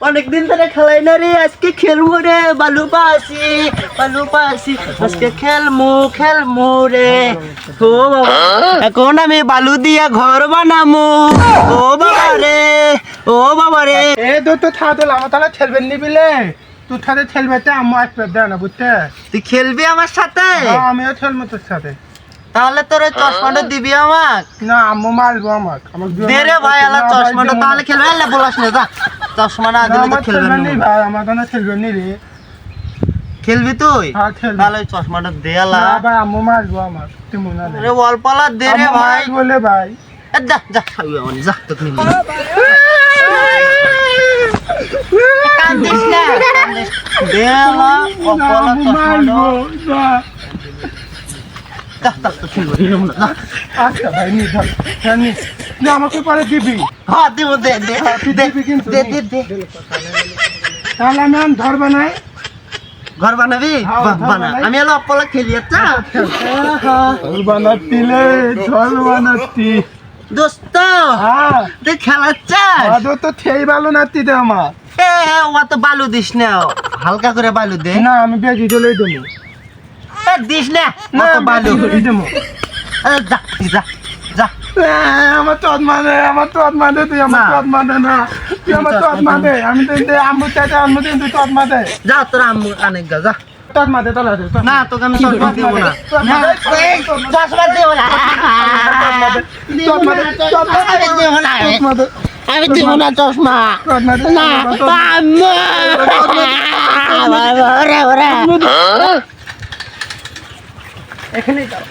অনেকদিন ধরে খেলাই না রে আজকে খেলব রে বালু পাসি বালু পাসি আজকে খেলমু খেলমু রে। ও বাবা এখন আমি বালু দিয়া ঘর বানামু। ও বাবা রে ও বাবা রে। এ তো তো থাতে আমার তাহলে খেলবেন নিবিলে তুই থাতে খেলবে তো আমি আসবে না বুঝতে? তুই খেলবি আমার সাথে? আমিও খেলব তোর সাথে। তাহলে তোর ওই চশমাটা দিবি আমাক? না আম্মু মারবো আমাকে। আমাকে দে রে ভাই আলা চশমাটা তাহলে খেলবে। আল্লাহ বলাস না যা। চশমা না না, দিলে তো নি না ভাই আমার নি রে। খেলবি তুই? হ্যাঁ তাহলে চশমাটা দে আলা। না ভাই আম্মু মারবো আমার মনে রে অল্পলা দে রে ভাই। বলে ভাই। যা যা খাবি আমার যা কান্দিস না না, অল্পলা চশমাটা। না। না নি নি না আমাকে পরে দিবি। হ্যাঁ দেবো দে দে তুই দিবি কিন্তু দে দে দে। তাহলে আমি আম ধরবে নাই ঘর বানাবি? হ্যাঁ, ঘর বানা। আমি হলো অপলা খেলি আচ্ছা? ঝোল বানাতি লে ঝোল বানাতি। দোস্ত হ্যাঁ। তুই তো ভালো নাতি দে আমার। এ ও তো বালু দিস না। হালকা করে বালু দে। না আমি বেজি দিলেই দেবো। এ দিস না না বালু। দেবো। যা যা। আমার চট মানে আমার চট মানে তুই আমার। চট মানে না তুই আমার চট মানে আমি তো আম্মু চাইতে আম্মু তো কিন্তু চট মানে যা তোর আম্মু অনেক গা যা মানে না তোকে আমি দেবো না না, এই, চশমা দেবো না চট মানে চট আমি দেবো না মানে আমি দেবো না চশমা মানে না আম্মু ওরে ওরে এখানেই দাও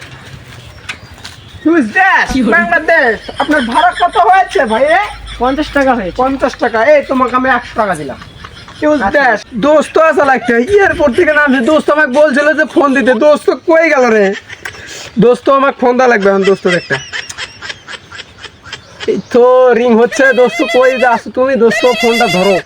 বাংলাদেশ আপনার ভাড়া কত হয়েছে ভাই পঞ্চাশ টাকা হয়েছে। পঞ্চাশ টাকা। এই তোমাকে আমি একশো টাকা দিলাম। Who's that? দোস্ত আসা লাগছে এয়ারপোর্ট থেকে নামছে। দোস্ত আমাকে বলছিল যে ফোন দিতে। দোস্ত কই গেল রে? দোস্ত আমাকে ফোন দেওয়া লাগবে এখন দোস্ত একটা এই তো রিং হচ্ছে। দোস্ত কই যাস তুমি? দোস্ত ফোনটা ধরো।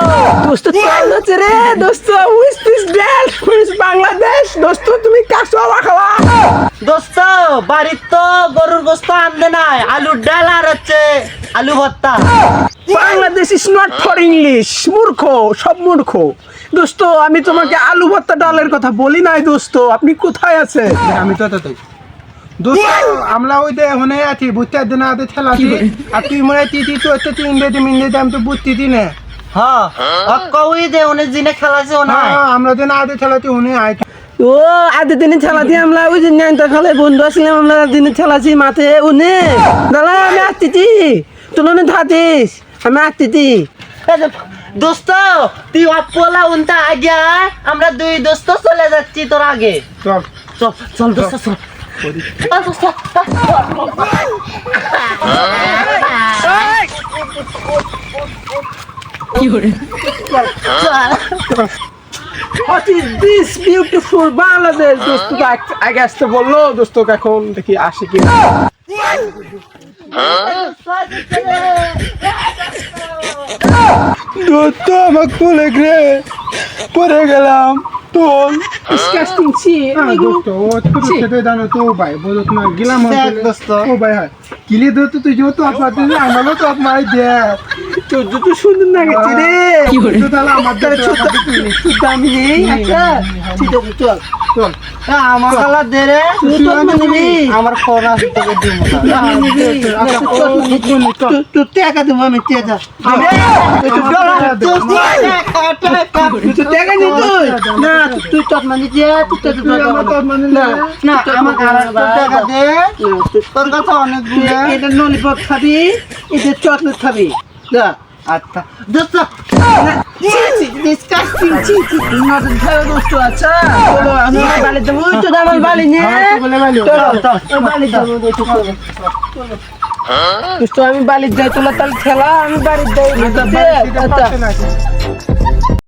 দোস্ত চাল হচ্ছে রে দোস্ত হুইস দিস ড্যাড হুইস বাংলাদেশ দোস্ত তুমি কাকসা খাওয়া। দোস্ত বাড়ির তো গরুর গোস্ত আনতে নাই আলুর ডাল আর হচ্ছে আলু ভর্তা। Bangladesh is not for English মূর্খ সব মূর্খ। দোস্ত আমি তোমাকে আলু ভর্তা ডালের কথা বলি নাই দোস্ত আপনি কোথায় আছে আমি তো তাই দোস্ত আমরা ওই দে হনে আছি বুঝতে দিন আদে খেলাছি আর তুই মনে তিতি তো হচ্ছে তিন বেদে মিন আমি তো বুঝতে দিন হ্যাঁ। কই দে অনেক দিনে খেলাছে ও না আমরা দিন আদে খেলাছি উনি আই ও আধে দিনে খেলাছি আমরা ওই যে ন্যাংটা খেলে বন্ধু আসলাম আমরা দিনে খেলাছি মাঠে উনি। দাদা আমি আসতেছি। তুলনে থাকিস আমি আসতেছি। দোস্ত তুই অপলা উনটা আগে আমরা দুই দোস্ত চলে যাচ্ছি তোর আগে। চল। চল চল দোস্ত চল আ, দোস্ত, আ, চল। What is this beautiful Bangladesh দোস্ত তো আগ- আসতে বলল দোস্ত এখন দেখি আসে কি দোস্ত আমাকে পড়ে গে পড়ে গেলাম তোল ডিসকাস্টিং হ্যাঁ দোস্ত ও ছোট ছোট জানো তো ভাই বলত না গেলাম দোস্ত। ও ভাই হয়। কিলি দোস্ত তুই যেহেতু তো আপনার আমারও তো আপনার দেখ। তোর জুতো সুন্দর না গেছে রে। দামি নেই আচ্ছা ঠিক আছে চল চল। আমার দে রে তো আমার ফোন। তোর টাকা দেবো আমি তো নি তুই চটমা তো তো তোর কাছে অনেক এটা ললিপপ খাবি এটা চকলেট খাবি। আচ্ছা। আচ্ছা আমি বালির যাই তোলা তাহলে খেলা আমি বাড়ির যাই